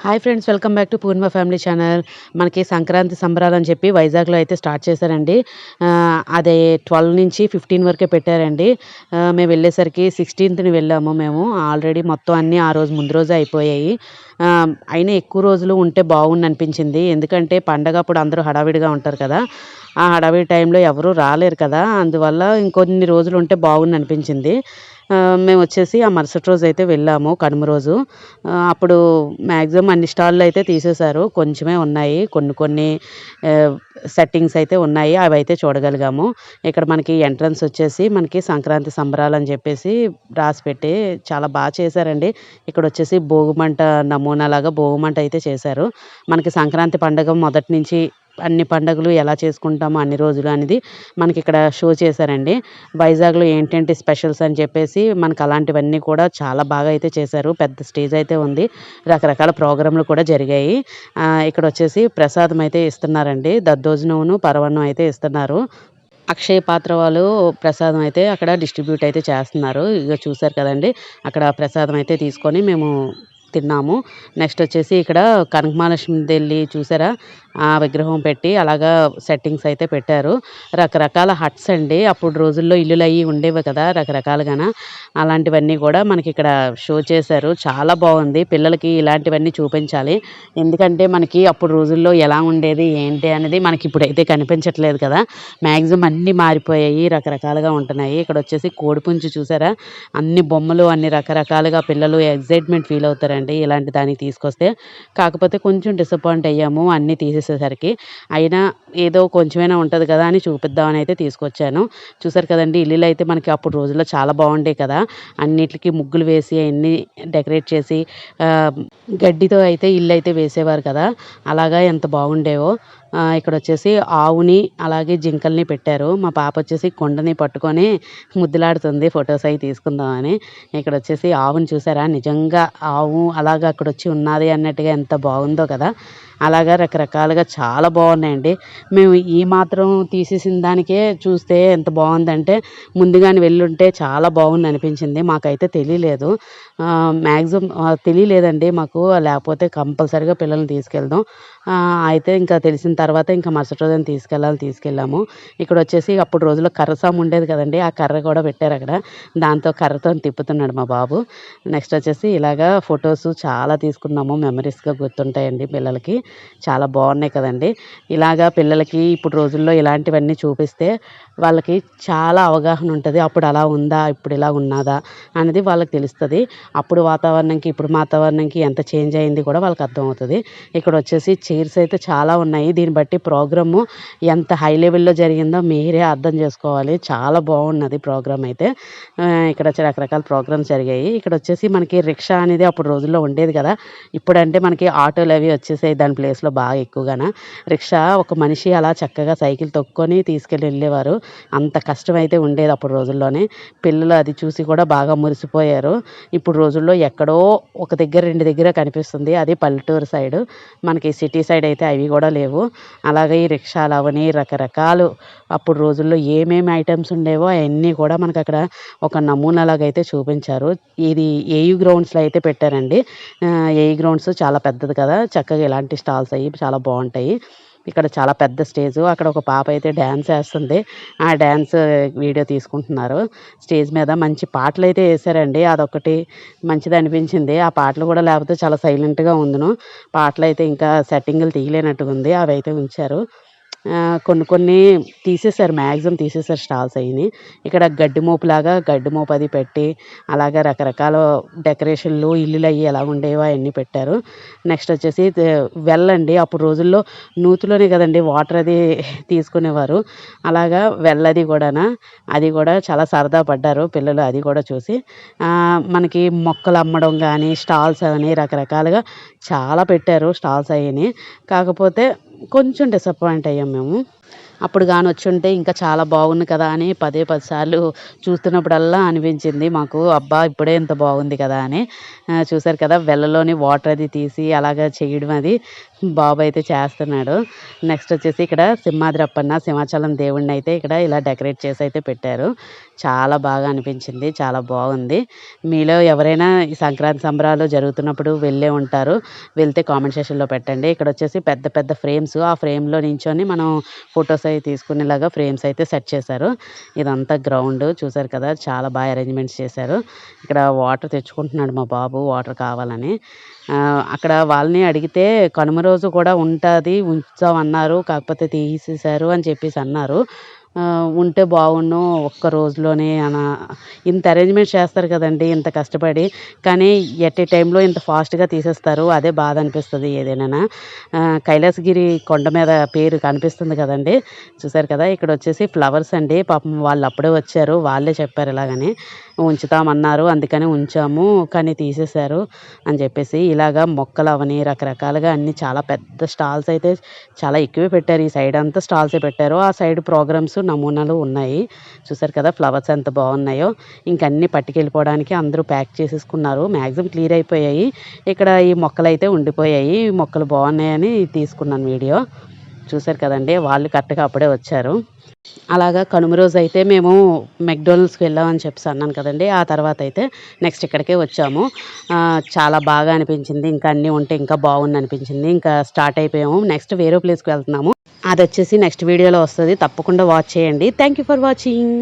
Hi friends welcome back to Purnima family channel మనకి సంక్రాంతి సంబరాలు అని చెప్పి వైజాగ్లో అయితే స్టార్ట్ చేశారండి. అదే ట్వెల్వ్ నుంచి ఫిఫ్టీన్ వరకే పెట్టారండి. మేము వెళ్ళేసరికి సిక్స్టీన్త్ని వెళ్ళాము మేము. ఆల్రెడీ మొత్తం అన్నీ ఆ రోజు ముందు రోజే అయిపోయాయి. అయినా ఎక్కువ రోజులు ఉంటే బాగుంది అనిపించింది. ఎందుకంటే పండగ అప్పుడు అందరూ హడావిడిగా ఉంటారు కదా. ఆ హడావిడి టైంలో ఎవరూ రాలేరు కదా. అందువల్ల ఇంకొన్ని రోజులు ఉంటే బాగుంది అనిపించింది. మేము వచ్చేసి ఆ మరుసటి రోజు అయితే వెళ్ళాము కనుమ రోజు. అప్పుడు మ్యాక్సిమం అన్ని స్టాల్లో అయితే తీసేశారు. కొంచెమే ఉన్నాయి కొన్ని కొన్ని సెట్టింగ్స్ అయితే ఉన్నాయి అవి అయితే చూడగలిగాము. ఇక్కడ మనకి ఎంట్రన్స్ వచ్చేసి మనకి సంక్రాంతి సంబరాలు అని చెప్పేసి రాసి పెట్టి చాలా బాగా చేశారండి. ఇక్కడ వచ్చేసి భోగిమంట నమూనాలాగా భోగిమంట అయితే చేశారు. మనకి సంక్రాంతి పండగ మొదటి నుంచి అన్ని పండుగలు ఎలా చేసుకుంటామో అన్ని రోజులు అనేది మనకి ఇక్కడ షో చేశారండి. వైజాగ్లో ఏంటంటే స్పెషల్స్ అని చెప్పేసి మనకు అలాంటివన్నీ కూడా చాలా బాగా అయితే చేశారు. పెద్ద స్టేజ్ అయితే ఉంది. రకరకాల ప్రోగ్రాంలు కూడా జరిగాయి. ఇక్కడ వచ్చేసి ప్రసాదం అయితే ఇస్తున్నారండి. దద్దోజనమును పరవన్నం అయితే ఇస్తున్నారు. అక్షయ పాత్ర వాళ్ళు ప్రసాదం అయితే అక్కడ డిస్ట్రిబ్యూట్ అయితే చేస్తున్నారు. ఇక చూసారు కదండి. అక్కడ ప్రసాదం అయితే తీసుకొని మేము తిన్నాము. నెక్స్ట్ వచ్చేసి ఇక్కడ కనకమహాలక్ష్మి వెళ్ళి చూసారా? ఆ విగ్రహం పెట్టి అలాగా సెట్టింగ్స్ అయితే పెట్టారు. రకరకాల హట్స్ అండి. అప్పుడు రోజుల్లో ఇల్లులు అయ్యి ఉండేవి కదా రకరకాలుగాన. అలాంటివన్నీ కూడా మనకి ఇక్కడ షో చేశారు. చాలా బాగుంది. పిల్లలకి ఇలాంటివన్నీ చూపించాలి. ఎందుకంటే మనకి అప్పుడు రోజుల్లో ఎలా ఉండేది ఏంటి అనేది మనకి ఇప్పుడైతే కనిపించట్లేదు కదా. మ్యాక్సిమం అన్నీ మారిపోయాయి రకరకాలుగా ఉంటున్నాయి. ఇక్కడ వచ్చేసి కోడిపుంజు చూసారా? అన్ని బొమ్మలు అన్ని రకరకాలుగా పిల్లలు ఎగ్జైట్మెంట్ ఫీల్ అవుతారు అవుతారండి ఇలాంటి దానికి తీసుకొస్తే కాకపోతే కొంచెం డిసప్పాయింట్ అయ్యాము అన్నీ తీసేసేసరికి. అయినా ఏదో కొంచెమైనా ఉంటుంది కదా అని చూపిద్దామని అయితే తీసుకొచ్చాను. చూసారు కదండి ఇల్లులు అయితే మనకి అప్పుడు రోజుల్లో చాలా బాగుండే కదా. అన్నిటికీ ముగ్గులు వేసి అన్ని డెకరేట్ చేసి గడ్డితో అయితే ఇల్లు అయితే వేసేవారు కదా. అలాగా ఎంత బాగుండేవో. ఇక్కడ వచ్చేసి ఆవుని అలాగే జింకల్ని పెట్టారు. మా పాప వచ్చేసి కొండని పట్టుకొని ముద్దులాడుతుంది ఫొటోస్ అవి తీసుకుందామని. ఇక్కడ వచ్చేసి ఆవుని చూసారా? నిజంగా ఆవు అలాగా అక్కడ వచ్చి ఉన్నది అన్నట్టుగా ఎంత బాగుందో కదా. అలాగా రకరకాలుగా చాలా బాగున్నాయండి. మేము ఈ మాత్రం తీసేసిన దానికే చూస్తే ఎంత బాగుందంటే ముందుగానే వెళ్ళుంటే చాలా బాగుంది అనిపించింది. మాకైతే తెలియలేదు. మ్యాక్సిమం తెలియలేదండి మాకు. లేకపోతే కంపల్సరీగా పిల్లల్ని తీసుకెళ్దాం. అయితే ఇంకా తెలిసిన తర్వాత ఇంకా మరుసటి రోజున తీసుకెళ్ళాలి తీసుకెళ్ళాము. ఇక్కడ వచ్చేసి అప్పుడు రోజుల్లో కర్రసాము ఉండేది కదండి. ఆ కర్ర కూడా పెట్టారు అక్కడ. దాంతో కర్రతో తిప్పుతున్నాడు మా బాబు. నెక్స్ట్ వచ్చేసి ఇలాగా ఫొటోస్ చాలా తీసుకున్నాము. మెమరీస్గా గుర్తుంటాయండి పిల్లలకి. చాలా బాగున్నాయి కదండి. ఇలాగా పిల్లలకి ఇప్పుడు రోజుల్లో ఇలాంటివన్నీ చూపిస్తే వాళ్ళకి చాలా అవగాహన ఉంటుంది. అప్పుడు అలా ఉందా? ఇప్పుడు ఇలా ఉన్నదా? అనేది వాళ్ళకి తెలుస్తుంది. అప్పుడు వాతావరణంకి ఇప్పుడు వాతావరణంకి ఎంత చేంజ్ అయింది కూడా వాళ్ళకి అర్థమవుతుంది. ఇక్కడ వచ్చేసి చైర్స్ అయితే చాలా ఉన్నాయి. దీన్ని బట్టి ప్రోగ్రాము ఎంత హై లెవెల్లో జరిగిందో మీరే అర్థం చేసుకోవాలి. చాలా బాగున్నది ప్రోగ్రామ్ అయితే. ఇక్కడ రకరకాల ప్రోగ్రామ్స్ జరిగాయి. ఇక్కడ వచ్చేసి మనకి రిక్షా అనేది అప్పుడు రోజుల్లో ఉండేది కదా. ఇప్పుడంటే మనకి ఆటోలు అవి వచ్చేసాయి. దాని ప్లేస్లో బాగా ఎక్కువగాన? రిక్షా ఒక మనిషి అలా చక్కగా సైకిల్ తొక్కుని తీసుకెళ్ళి వెళ్ళేవారు. అంత కష్టం అయితే ఉండేది అప్పుడు రోజుల్లోనే. పిల్లలు అది చూసి కూడా బాగా మురిసిపోయారు. ఇప్పుడు రోజుల్లో ఎక్కడో ఒక దగ్గర రెండు దగ్గర కనిపిస్తుంది. అది పల్లెటూరు సైడ్. మనకి సిటీ సైడ్ అయితే అవి కూడా లేవు. అలాగే ఈ రిక్షాలు అవని రకరకాలు అప్పుడు రోజుల్లో ఏమేమి ఐటమ్స్ ఉండేవో అవన్నీ కూడా మనకు అక్కడ ఒక నమూనాలాగా అయితే చూపించారు. ఇది ఏయు గ్రౌండ్స్లో అయితే పెట్టారండి. ఏయు గ్రౌండ్స్ చాలా పెద్దది కదా. చక్కగా ఇలాంటి స్టాల్స్ అవి చాలా బాగుంటాయి. ఇక్కడ చాలా పెద్ద స్టేజ్ అక్కడ ఒక పాప అయితే డ్యాన్స్ వేస్తుంది. ఆ డ్యాన్స్ వీడియో తీసుకుంటున్నారు. స్టేజ్ మీద మంచి పాటలు అయితే వేసారండి. అదొకటి మంచిది అనిపించింది. ఆ పాటలు కూడా లేకపోతే చాలా సైలెంట్గా ఉందును. పాటలు అయితే ఇంకా సెట్టింగులు తీయలేనట్టుగా ఉంది. అవి అయితే ఉంచారు. కొన్ని కొన్ని తీసేశారు మ్యాక్సిమం తీసేశారు స్టాల్స్ అయ్యి ఇక్కడ గడ్డి మోపులాగా గడ్డి మోపు అది పెట్టి అలాగే రకరకాల డెకరేషన్లు ఇల్లులు అవి ఎలా ఉండేవో అవన్నీ పెట్టారు. నెక్స్ట్ వచ్చేసి వెళ్ళండి. అప్పుడు రోజుల్లో నూతులోనే కదండి వాటర్ అది తీసుకునేవారు. అలాగా వెళ్ళది కూడానా అది కూడా చాలా సరదా పడ్డారు పిల్లలు అది కూడా చూసి. మనకి మొక్కలు అమ్మడం కానీ స్టాల్స్ అని రకరకాలుగా చాలా పెట్టారు స్టాల్స్ అయ్యి కాకపోతే కొంచెం డిసప్పాయింట్ అయ్యాం మేము. అప్పుడు కానీ వచ్చి ఉంటే ఇంకా చాలా బాగుంది కదా అని పదే పది సార్లు చూస్తున్నప్పుడల్లా అనిపించింది మాకు అబ్బా ఇప్పుడే ఇంత బాగుంది కదా అని. చూసారు కదా వెళ్ళలోని వాటర్ అది తీసి అలాగా చేయడం అది. బాబు అయితే చేస్తున్నాడు. నెక్స్ట్ వచ్చేసి ఇక్కడ సింహాద్రప్పన్న సింహాచలం దేవుణ్ణి అయితే ఇక్కడ ఇలా డెకరేట్ చేసి అయితే పెట్టారు. చాలా బాగా అనిపించింది. చాలా బాగుంది. మీలో ఎవరైనా ఈ సంక్రాంతి సంబరాలు జరుగుతున్నప్పుడు వెళ్ళే ఉంటారు వెళ్తే కామెంట్ సెషన్లో పెట్టండి. ఇక్కడ వచ్చేసి పెద్ద పెద్ద ఫ్రేమ్స్ ఆ ఫ్రేమ్లో నించొని మనం ఫొటోస్ అవి తీసుకునేలాగా ఫ్రేమ్స్ అయితే సెట్ చేశారు. ఇదంతా గ్రౌండ్ చూసారు కదా చాలా బాగా అరేంజ్మెంట్స్ చేశారు. ఇక్కడ వాటర్ తెచ్చుకుంటున్నాడు మా బాబు వాటర్ కావాలని. అక్కడ వాళ్ళని అడిగితే కనుమరు రోజు కూడా ఉంటుంది ఉంచామన్నారు కాకపోతే తీసేశారు అని చెప్పేసి అన్నారు. ఉంటే బాగుండు ఒక్క రోజులోనే అన ఇంత అరేంజ్మెంట్ చేస్తారు కదండి ఇంత కష్టపడి. కానీ ఎట్ ఏ టైంలో ఇంత ఫాస్ట్గా తీసేస్తారు అదే బాధ అనిపిస్తుంది ఏదైనా కైలాసగిరి కొండ మీద పేరు కనిపిస్తుంది కదండి. చూసారు కదా ఇక్కడ వచ్చేసి ఫ్లవర్స్ అండి. పాపం వాళ్ళు అప్పుడే వచ్చారు వాళ్ళే చెప్పారు ఇలాగని. ఉంచుతామన్నారు అందుకని ఉంచాము కానీ తీసేశారు అని చెప్పేసి. ఇలాగా మొక్కలు అవని రకరకాలుగా అన్ని చాలా పెద్ద స్టాల్స్ అయితే చాలా ఎక్కువే పెట్టారు. ఈ సైడ్ అంతా స్టాల్సే పెట్టారు. ఆ సైడ్ ప్రోగ్రామ్స్ నమూనాలు ఉన్నాయి. చూసారు కదా ఫ్లవర్స్ ఎంత బాగున్నాయో. ఇంకన్నీ అన్ని పట్టుకెళ్ళిపోవడానికి అందరూ ప్యాక్ చేసేసుకున్నారు. మ్యాక్సిమం క్లియర్ అయిపోయాయి. ఇక్కడ ఈ మొక్కలు అయితే ఉండిపోయాయి. ఈ మొక్కలు బాగున్నాయని తీసుకున్నాను వీడియో. చూసారు కదండి వాళ్ళు కరెక్ట్గా అప్పుడే వచ్చారు. అలాగా కనుమ రోజు అయితే మేము మెక్డోనల్డ్స్కి వెళ్ళామని చెప్పేసి అన్నాను కదండి. ఆ తర్వాత అయితే నెక్స్ట్ ఇక్కడికే వచ్చాము. చాలా బాగా అనిపించింది. ఇంకా అన్నీ ఉంటే ఇంకా బాగుంది అనిపించింది. ఇంకా స్టార్ట్ అయిపోయాము. నెక్స్ట్ వేరే ప్లేస్కి వెళ్తున్నాము. అది వచ్చేసి నెక్స్ట్ వీడియోలో వస్తుంది. తప్పకుండా వాచ్ చేయండి. Thank you for watching